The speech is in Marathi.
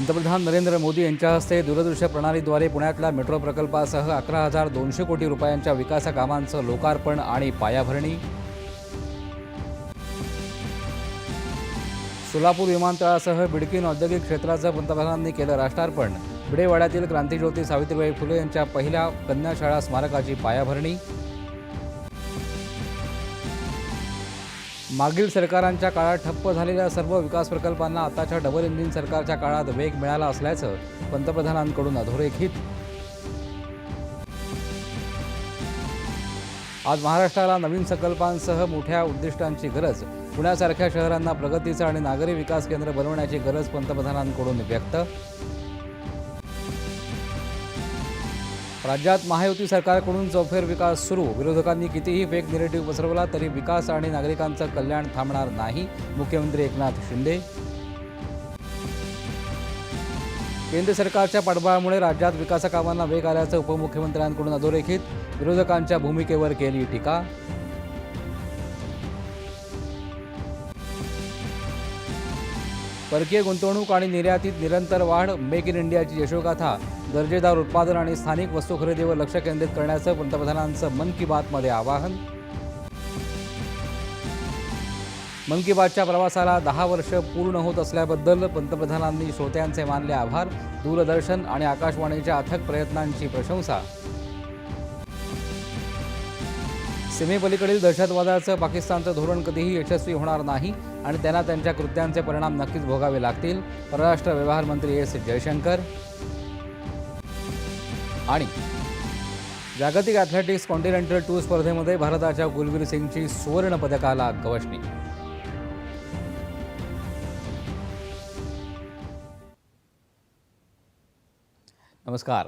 पंतप्रधान नरेंद्र मोदी यांच्या हस्ते दूरदृश्य प्रणालीद्वारे पुण्यातल्या मेट्रो प्रकल्पासह अकरा हजार दोनशे कोटी रुपयांच्या विकास कामांचं लोकार्पण आणि पायाभरणी. सोलापूर विमानतळासह बिडकीन औद्योगिक क्षेत्राचं पंतप्रधानांनी केलं राष्ट्रार्पण. भिडेवाड्यातील क्रांतीज्योती सावित्रीबाई फुले यांच्या पहिल्या कन्याशाळा स्मारकाची पायाभरणी. मागील सरकारांच्या काळात ठप्प झालेल्या सर्व विकास प्रकल्पांना आताच्या डबल इंजिन सरकारच्या काळात वेग मिळाला असल्याचं पंतप्रधानांकडून अधोरेखित. आज महाराष्ट्राला नवीन संकल्पांसह मोठ्या उद्दिष्टांची गरज पुण्यासारख्या शहरांना प्रगतीचं आणि नागरी विकास केंद्र बनवण्याची गरज पंतप्रधानांकडून व्यक्त राज्यात महायुती सरकारकडून चौफेर विकास सुरू. विरोधकांनी कितीही फेक निरेटिव्ह पसरवला तरी विकास आणि नागरिकांचं कल्याण थांबणार नाही. मुख्यमंत्री एकनाथ शिंदे. केंद्र सरकारच्या पाठबळामुळे राज्यात विकासकामांना वेग आल्याचं उपमुख्यमंत्र्यांकडून अधोरेखित. विरोधकांच्या भूमिकेवर केली टीका. परकीय गुंतवणूक आणि निर्यातीत निरंतर वाढ मेक इन इंडियाची यशोगाथा दर्जेदार उत्पादन आणि स्थानिक वस्तू खरेदीवर लक्ष केंद्रित करण्याचं पंतप्रधानांचं मन की बातमध्ये आवाहन. मन की बातच्या प्रवासाला दहा वर्ष पूर्ण होत असल्याबद्दल पंतप्रधानांनी श्रोत्यांचे मानले आभार दूरदर्शन आणि आकाशवाणीच्या अथक प्रयत्नांची प्रशंसा. सीमेपलीकडील दहशतवादाचं पाकिस्तानचं धोरण कधीही यशस्वी होणार नाही आणि त्यांना त्यांच्या कृत्यांचे परिणाम नक्कीच भोगावे लागतील. परराष्ट्र व्यवहार मंत्री एस जयशंकर. आणि जागतिक ॲथलेटिक्स कॉन्टिनेंटल टूर स्पर्धेमध्ये भारताच्या गुलवीर सिंगची सुवर्ण पदकाला गवसणी नमस्कार.